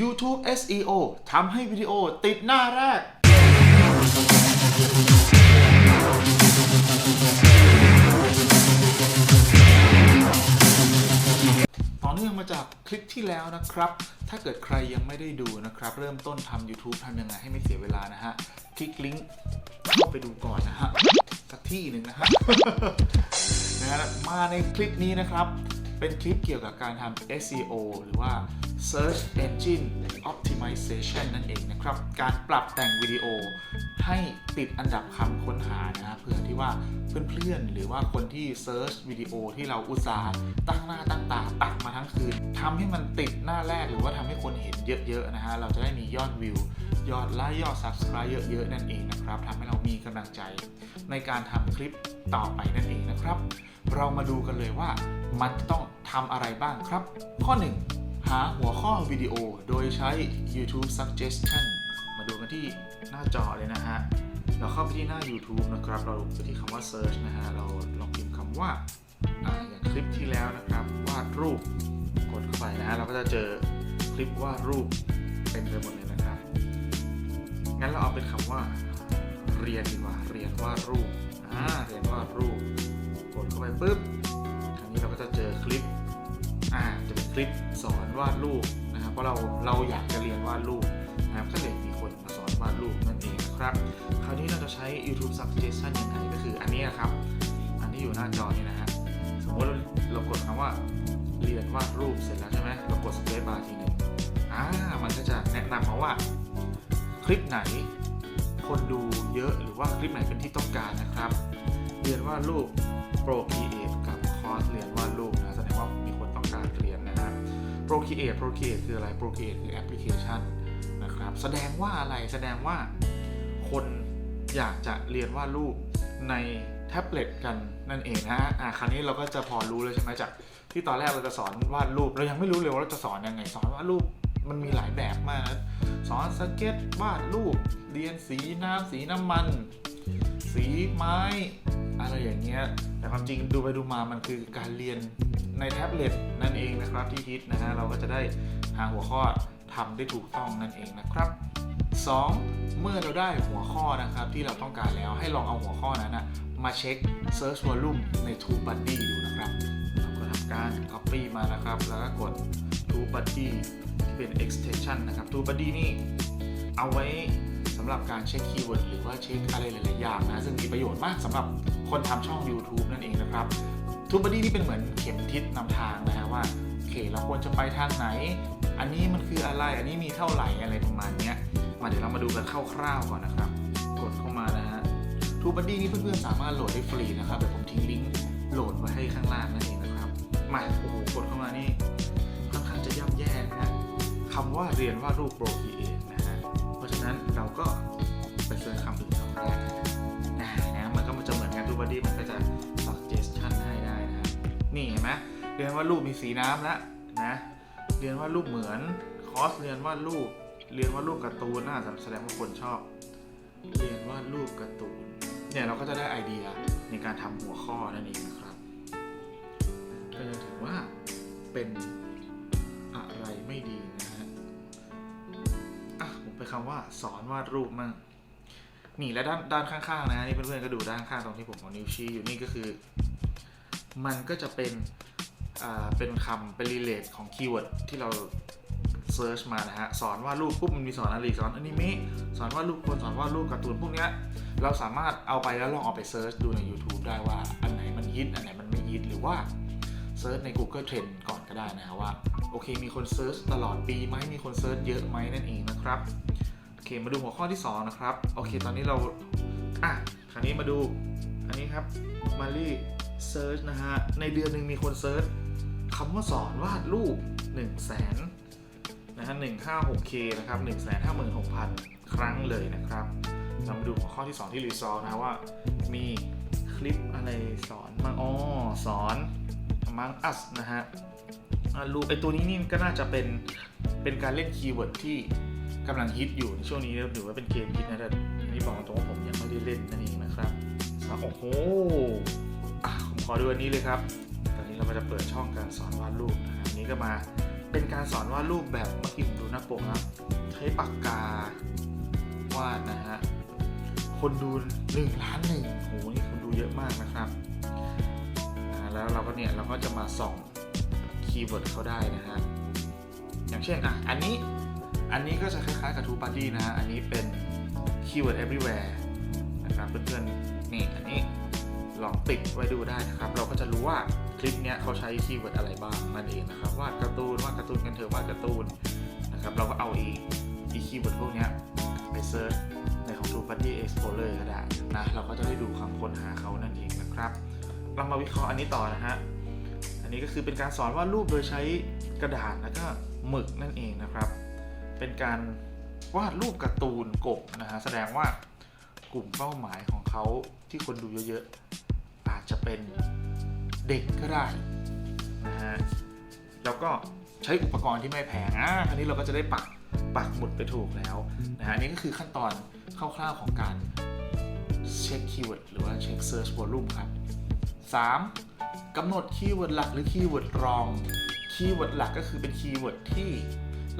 YouTube SEO ทำให้วิดีโอติดหน้าแรก ต่อเนื่องมาจากคลิปที่แล้วนะครับ ถ้าเกิดใครยังไม่ได้ดูนะครับ เริ่มต้นทำ YouTube ทำยังไงให้ไม่เสียเวลานะฮะ คลิกลิงก์เข้าไปดูก่อนนะฮะ สักที่หนึ่งนะฮะนะฮะมาในคลิปนี้นะครับ เป็นคลิปเกี่ยวกับการทำ SEO หรือว่า Search Engine Optimization นั่นเองนะครับ การปรับแต่งวิดีโอให้ติดอันดับคำค้นหานะเพื่อที่ว่าเพื่อนๆ หรือว่าคนที่ Search วิดีโอที่เราอุตส่าห์ตั้งหน้าตั้งตาตักมาทั้งคืนทำให้มันติดหน้าแรกหรือว่าทำให้คนเห็นเยอะๆนะฮะเราจะได้มียอดวิวยอดไลค์ยอด Subscribe เยอะๆ นั่นเองนะครับทำให้เรามีกำลังใจในการทำคลิปต่อไปนั่นเองนะครับ เรามาดูกันเลยว่ามันต้องทำอะไรบ้างครับ ข้อ 1 หาหัวข้อวิดีโอโดยใช้ YouTube Suggestion มาดูกันที่หน้าจอเลยนะฮะ เราเข้าไปที่หน้า YouTube นะครับ เราไปที่คำว่า Search นะฮะ เราลองพิมพ์คำว่าอย่างคลิปที่แล้วนะครับ วาดรูป กดเข้าไปนะฮะ เราก็จะเจอคลิปวาดรูปเต็มไปหมดเลยนะครับ งั้นเราเอาเป็นคำว่า เรียนดีกว่า เรียนวาดรูป อ่า เรียนวาดรูป กดเข้าไปปุ๊บ คราวนี้เราก็จะเจอคลิป อ่าจะเป็นคลิปสอนวาดรูปนะครับเพราะเราเราอยากจะเรียนวาดรูปนะครับก็เลยมีคนมาสอนวาดรูปนั่นเองครับ คราวนี้เราจะใช้ YouTube Suggestion ยังไงก็คืออันนี้ครับ อันที่อยู่หน้าจอนี่นะฮะสมมติเราเรากดคำว่าเรียนวาดรูปเสร็จแล้วใช่ไหมเรากด Space Bar ทีหนึงอ่ามันก็จะแนะนำมาว่าคลิปไหนคนดูเยอะหรือว่าคลิปไหนเป็นที่ต้องการนะครับ เรียนวาดรูป Procreate กับคอร์สเรียน Procreate Procreate คืออะไร Procreate คือแอปพลิเคชันนะครับ แสดงว่าอะไรแสดงว่าคนอยากจะเรียนวาดรูปในแท็บเล็ตกันนั่นเองนะฮะอะคราวนี้เราก็จะพอรู้แล้วใช่ไหมจากที่ตอนแรกเราจะสอนวาดรูป เรายังไม่รู้เลยว่าเราจะสอนยังไง สอนวาดรูปมันมีหลายแบบมากนะสอนสเก็ตวาดรูป เรียนสีน้ำสีน้ำมัน สีไม้ อะไรอย่างเงี้ยแต่ความจริงดูไปดูมามันคือการเรียนในแท็บเล็ตนั่นเองนะครับที่ฮิตนะฮะเราก็จะได้หาหัวข้อทำได้ถูกต้องนั่นเองนะครับ 2. เมื่อเราได้หัวข้อนะครับที่เราต้องการแล้วให้ลองเอาหัวข้อนั้นนะมาเช็ค Search Volume ใน TubeBuddy ดูนะครับเราก็ทำการ Copy มานะครับ แล้วก็กด TubeBuddy ที่เป็น extension นะครับ TubeBuddy นี่เอาไว้สำหรับการเช็คคีย์เวิร์ดหรือว่าเช็คอะไรหลาย ๆ อย่างนะ ซึ่งมีประโยชน์มากสำหรับ คนทำช่อง YouTube นั่นเองนะครับ TubeBuddy นี่เป็นเหมือนเข็มทิศนำทางนะฮะว่าโอเคเราควรจะไปทางไหน อันนี้มันคืออะไรอันนี้มีเท่าไหร่อะไรประมาณนี้มาเดี๋ยวเรามาดูกันคร่าวๆก่อนนะครับ กดเข้ามานะฮะ TubeBuddy นี่เพื่อนๆสามารถโหลดได้ฟรีนะครับเดี๋ยวผมทิ้งลิงก์โหลดไว้ให้ข้างล่างนั่นเองนะครับมาโอ้โหกดเข้ามานี่ค่อนข้างจะย่ำแย่นะฮะคำว่าเรียนว่ารูป Procreate นะฮะเพราะฉะนั้นเราก็ไปเสิร์ชคำอื่นคำแรก เหมือนกัน TubeBuddy มันก็จะ suggestion ให้ได้นะฮะนี่เห็นไหมเรียนว่ารูปมีสีน้ำแล้วนะ เรียนว่ารูปเหมือนคอสเรียนว่ารูปเรียนว่ารูปการ์ตูนน่าแสดงว่าคนชอบ เรียนว่ารูปการ์ตูนเนี่ยเราก็จะได้ไอเดียในการทำหัวข้อนั่นเองนะครับก็จะถือว่าเป็นอะไรไม่ดีนะฮะอะผมไปคำว่าสอนวาดรูปมั่ง นี่และด้านด้านข้างๆนะนี่เพื่อนๆก็ดูด้านข้างตรงที่ผมเอานิ้วชี้อยู่นี่ก็คือ มันก็จะเป็นอ่าเป็นคำเป็น relate ของคีย์เวิร์ดที่เราเซิร์ชมานะฮะสอนวาดรูปปุ๊บมันมีสอนอะไรสอนอนิเมะสอนวาดรูปคนสอนวาดรูปการ์ตูนพวกเนี้ยเราสามารถเอาไปแล้วลองเอาไปเซิร์ชดูใน YouTube ได้ว่าอันไหนมันฮิตอันไหนมันไม่ฮิตหรือว่าเซิร์ชใน Google Trend ก่อนก็ได้นะฮะว่า โอเคมีคนเซิร์ชตลอดปีไหมมีคนเซิร์ชเยอะไหมนั่นเองนะครับ เคมาดูหัวข้อที่ 2 นะครับ โอเค ตอนนี้เรา อะ คราวนี้มาดู อันนี้ครับมารีเซิร์ชนะฮะ ในเดือนหนึ่งมีคนเซิร์ชคำว่าสอนวาดรูป1 0 0 0 0แสนนะฮะ 156K นะครับ156,000ครั้งเลยนะครับเรามาดูหัวข้อที่ 2 ที่รีซอลนะฮะว่า มีคลิปอะไรสอนมางอ๋อสอนมังอัสนะฮะอ่ารูปไอตัวนี้นี่ก็น่าจะเป็นเป็นการเล่นคีย์เวิร์ดที่ กำลังฮิตอยู่ในช่วงนี้ถือว่าเป็นเกมฮิตนะแต่อันนี้บอกตรงว่าผมยังไม่ได้เล่นนั่นเองนะครับโอ้โหผมขอดูอันนี้เลยครับ ตอนนี้เราจะเปิดช่องการสอนวาดรูปนะครับอันนี้ก็มาเป็นการสอนวาดรูปแบบเมื่อกี้ผมดูหน้าปกนะใช้ปากกาวาดนะฮะคนดูหนึ่งล้านหนึ่งโหนี่คนดูเยอะมากนะครับแล้วเราก็เนี่ยเราก็จะมาส่องคีย์เวิร์ดเขาได้นะฮะอย่างเช่นอะอันนี้ อันนี้ก็จะคล้ายๆกับทูปาร์ตี้นะฮะ อันนี้เป็นคีย์เวิร์ด everywhere นะครับเพื่อนๆนี่อันนี้ลองติดไว้ดูได้นะครับ เราก็จะรู้ว่าคลิปเนี้ยเขาใช้คีย์เวิร์ดอะไรบ้างนั่นเองนะครับวาดการ์ตูนวาดการ์ตูนกันเถอะวาดการ์ตูนนะครับเราก็เอาอีอีคีย์เวิร์ดพวกเนี้ยไปเซิร์ชในของ t r u e Party Explorer ก็ได้นะเราก็จะได้ดูคำค้นหาเขานั่นเองนะครับ เรามาวิเคราะห์อันนี้ต่อนะฮะอันนี้ก็คือเป็นการสอนว่ารูปโดยใช้กระดาษแล้วก็หมึกนั่นเองนะครับ เป็นการวาดรูปการ์ตูนกบนะฮะแสดงว่ากลุ่มเป้าหมายของเขาที่คนดูเยอะๆ อาจจะเป็นเด็กก็ได้นะฮะแล้วก็ใช้อุปกรณ์ที่ไม่แพงอะคราวนี้เราก็จะได้ปักปักหมุดไปถูกแล้วนะฮะนนี้ก็คือขั้นตอนคร่าวๆของการเช็คคีย์เวิร์ดหรือว่าเช็ค Search Volume ครับ 3. กำหนดคีย์เวิร์ดหลักหรือคีย์เวิร์ดรองคีย์เวิร์ดหลักก็คือเป็นคีย์เวิร์ดที่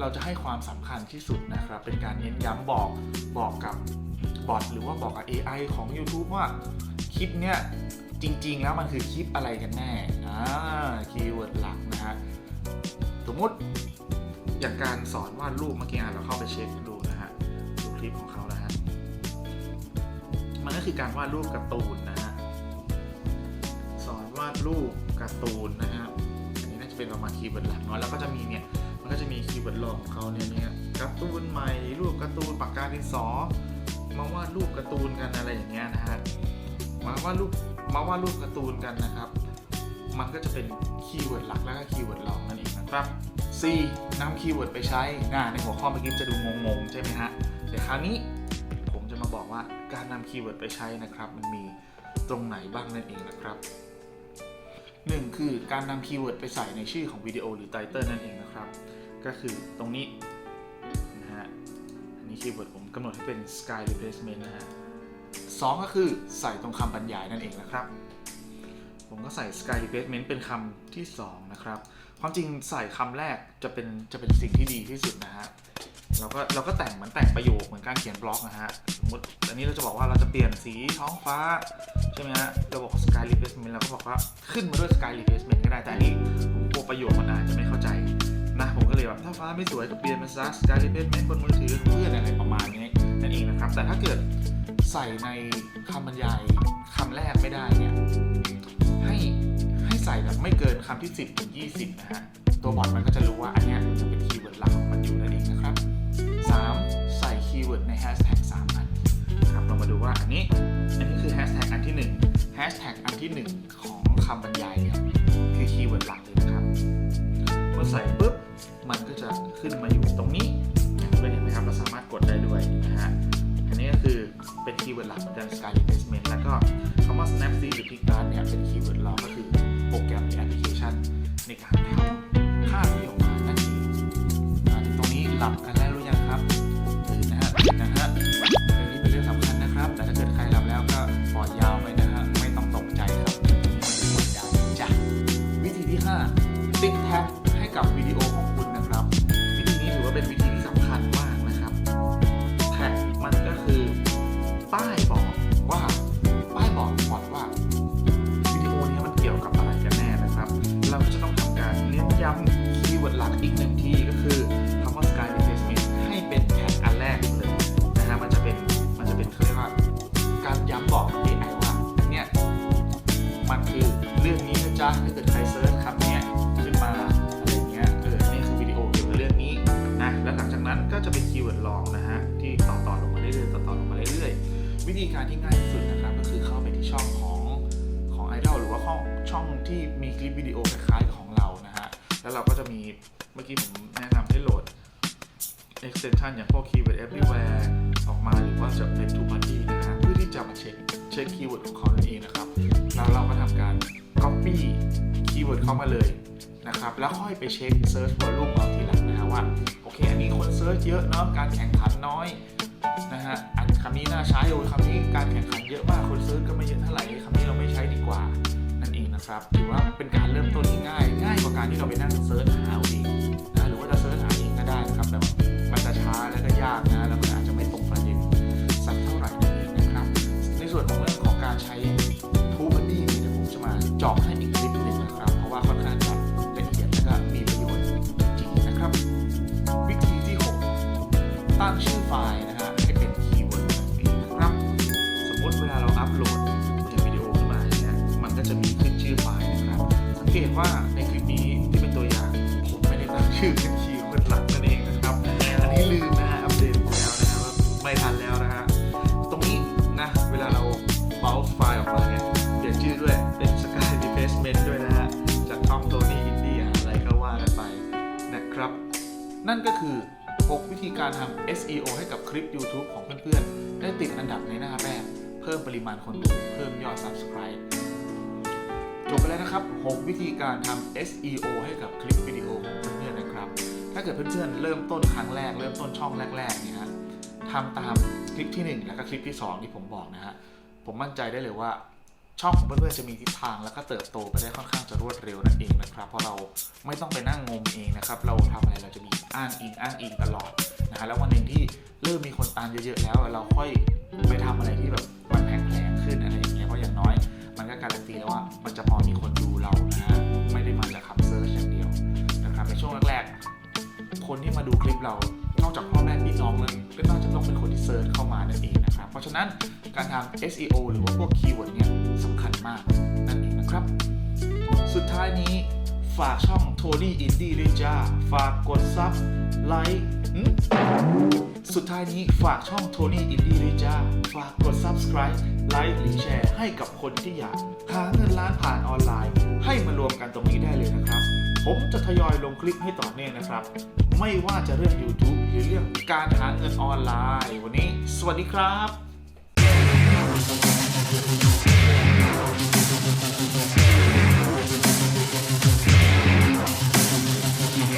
เราจะให้ความสำคัญที่สุดนะครับ เป็นการเน้นย้ำบอกบอกกับบอทหรือว่าบอกกับ AI ของ YouTube ว่าคลิปเนี้ยจริง ๆ แล้วมันคือคลิปอะไรกันแน่อ่าคีย์เวิร์ดหลักนะฮะสมมติอย่างการสอนวาดรูปเมื่อกี้เราเข้าไปเช็คดูนะฮะดูคลิปของเขานะฮะมันก็คือการวาดรูปการ์ตูนนะฮะสอนวาดรูปการ์ตูนนะฮะอันนี้น่าจะเป็นประมาณคีย์เวิร์ดหลักเนาะแล้วก็จะมีเนี่ย มันก็จะมีคีย์เวิร์ดรองของเขาเนี่ยเนี่ยการ์ตูนใหม่รูปการ์ตูนปากกาดินสอมาวาดรูปการ์ตูนกันอะไรอย่างเงี้ยนะฮะมาวาดรูปมาวาดรูปการ์ตูนกันนะครับ มันก็จะเป็นคีย์เวิร์ดหลักแล้วก็คีย์เวิร์ดรองนั่นเองนะครับ C นำคีย์เวิร์ดไปใช้ในหัวข้อเมื่อกี้จะดูงงๆใช่ไหมฮะเดี๋ยวคราวนี้ผมจะมาบอกว่าการนำคีย์เวิร์ดไปใช้นะครับ มันมีตรงไหนบ้างนั่นเองนะครับหนึ่งคือการนำคีย์เวิร์ดไปใส่ในชื่อของวิดีโอหรือไตเติลนั่นเองนะครับ ก็คือตรงนี้นะฮะ อันนี้คีย์เวิร์ดผมกำหนดให้เป็น sky replacement นะฮะสองก็คือใส่ตรงคำบรรยายนั่นเองนะครับ ผมก็ใส่ sky replacement เป็นคำที่สองนะครับ ความจริงใส่คำแรกจะเป็นจะเป็นสิ่งที่ดีที่สุดนะฮะเราก็เราก็แต่งเหมือนแต่งประโยคเหมือนการเขียนบล็อกนะฮะ สมมติอันนี้เราจะบอกว่าเราจะเปลี่ยนสีท้องฟ้า ใช่ไหมฮะ เราบอก sky replacement เราก็บอกว่าขึ้นมาด้วย sky replacement ก็ได้ แต่อันนี้ผมกลัวประโยคมันอาจจะไม่เข้าใจ นะผมก็เลยแบบถ้าฟ้าไม่สวยก็เปลี่ยนเป็น sky replacement บนมือถือเพื่อนอะไรประมาณนี้นั่นเองนะครับ แต่ถ้าเกิดใส่ในคำบรรยายคำแรกไม่ได้เนี่ยให้ให้ใส่แบบไม่เกินคำที่ 10 ถึง 20 นะฮะ ตัวบอทมันก็จะรู้ว่าอันเนี้ยจะเป็นคีย์เวิร์ดหลักของมันอยู่นั่นเองนะครับ 3. ใส่คีย์เวิร์ดในแฮชแท็ก3อันนะครับเรามาดูว่าอันนี้อันนี้คือแฮชแท็กอันที่1แฮชแท็กอันที่ 1 ของคำบรรยาย ใน ถ้าเกิดใครเซิร์ชคำนี้ขึ้นมาอะไรเงี้ยเออนี่คือวิดีโอเกี่ยวกับเรื่องนี้นะแล้วหลังจากนั้นก็จะเป็นคีย์เวิร์ดรองนะฮะที่ต่อต่อลงมาเรื่อยๆต่อต่อลงมาเรื่อยๆวิธีการที่ง่ายที่สุดนะครับก็คือเข้าไปที่ช่องของของ Idol หรือว่าช่องช่องที่มีคลิปวิดีโอคล้ายๆของเรานะฮะแล้วเราก็จะมีเมื่อกี้ผมแนะนำให้โหลด extension อย่างพวก keyword everywhere ออกมาหรือว่าจะเป็น to party นะฮะเพื่อที่จะมาเช็คเช็คคีย์เวิร์ดของเขานั่นเองนะครับ แล้วเราก็ทำการ copy ย์เวิร์ดเข้ามาเลยนะครับแล้วค่อยไปเช็ค search volume เอาทีหลังนะฮะว่าโอเค อันนี้คนเซิร์ชเยอะเนาะการแข่งขันน้อยนะฮะอันคำนี้น่าใช้โอ้ยคำนี้การแข่งขันเยอะมากคนเซิร์ชก็ไม่เยอะเท่าไหร่คำนี้เราไม่ใช้ดีกว่านั่นเองนะครับถือว่าเป็นการเริ่มต้นที่ง่าย ง่ายกว่าการที่เราไปนั่งเซิร์ชหาเอาเองนะหรือว่าจะเสิร์ชหาเองก็ได้นะครับแต่มันจะช้าแล้วก็ยากนะแล้วมันอาจจะไม่ตรงประเด็นสักเท่าไหร่นั่นเองนะครับ ในส่วนของเรื่องของการใช้ทูบันดี้เดี๋ยวผมจะมาเจาะให้อีก ไฟล์นะฮะให้เป็นคีย์เวิร์ดนั่นเองนะครับ สมมติเวลาเราอัปโหลดอย่งวิดีโอขึ้นมาอย่างเนี่ยมันก็จะมีขึ้นชื่อไฟล์นะครับ สังเกตว่าในคลิปนี้ที่เป็นตัวอย่างผมไม่ได้ตั้งชื่อเป็นคีย์เวิร์ดหลักนั่นเองนะครับ อันนี้ลืมนะฮะอัปเดตแล้วนะฮะว่าไม่ทันแล้วนะฮะตรงนี้นะเวลาเราเบาไฟล์ออกมาเนี่ยเปลี่ยนชื่อด้วยเป็น Sky Replacement ด้วยนะฮะจากช่องโทนี่อินดี้อะไรก็ว่ากันไปนะครับ นั่นก็คือ 6 วิธีการทำ SEO ให้กับคลิป YouTube ของเพื่อนๆ ได้ติดอันดับในหน้าแรก เพิ่มปริมาณคนดูเพิ่มยอด Subscribe จบไปแล้วนะครับ 6 วิธีการทำ SEO ให้กับคลิปวิดีโอของเพื่อนๆนะครับ ถ้าเกิดเพื่อนๆ เริ่มต้นครั้งแรก เริ่มต้นช่องแรกๆเนี่ยฮะทำตามคลิปที่ 1 แล้วก็คลิปที่ 2 ที่ผมบอกนะฮะผมมั่นใจได้เลยว่า ช่องของเพื่อนๆจะมีทิศทางแล้วก็เติบโตไปได้ค่อนข้างจะรวดเร็วนั่นเองนะครับเพราะเราไม่ต้องไปนั่งงมเองนะครับเราทำอะไรเราจะมีอ้างอิงอ้างอิงตลอดนะฮะแล้ววันหนึ่งที่เริ่มมีคนตามเยอะๆแล้วเราค่อยไปทำอะไรที่แบบมันแพงๆขึ้นอะไรอย่างเงี้ยเพราะอย่างน้อย มันก็การันตีแล้วว่ามันจะพอมีคนดูเรานะฮะไม่ได้มาจากคำเซิร์ชอย่างเดียวนะครับในช่วงแรกๆคนที่มาดูคลิปเรา จากพ่อแม่พี่น้องแล้วก็น่าจะต้องเป็นคนที่เซิร์ชเข้ามานั่นเองนะครับ เพราะฉะนั้นการทำ SEO หรือว่าพวกคีย์เวิร์ดเนี่ยสำคัญมากนั่นเองนะครับ สุดท้ายนี้ฝากช่องโทนี่อินดี้ด้วยจ้า ฝากกดซับไลค์ สุดท้ายนี้ฝากช่องโทนี่อินดี้ด้วยจ้าฝากกด subscribe ไลค์หรือแชร์ให้กับคนที่อยากหาเงินล้านผ่านออนไลน์ ให้มารวมกันตรงนี้ได้เลยนะครับ ผมจะทยอยลงคลิปให้ต่อเนื่องนะครับ ไม่ว่าจะเรื่อง YouTube หรือเรื่องการหาเงินออนไลน์ วันนี้ สวัสดีครับ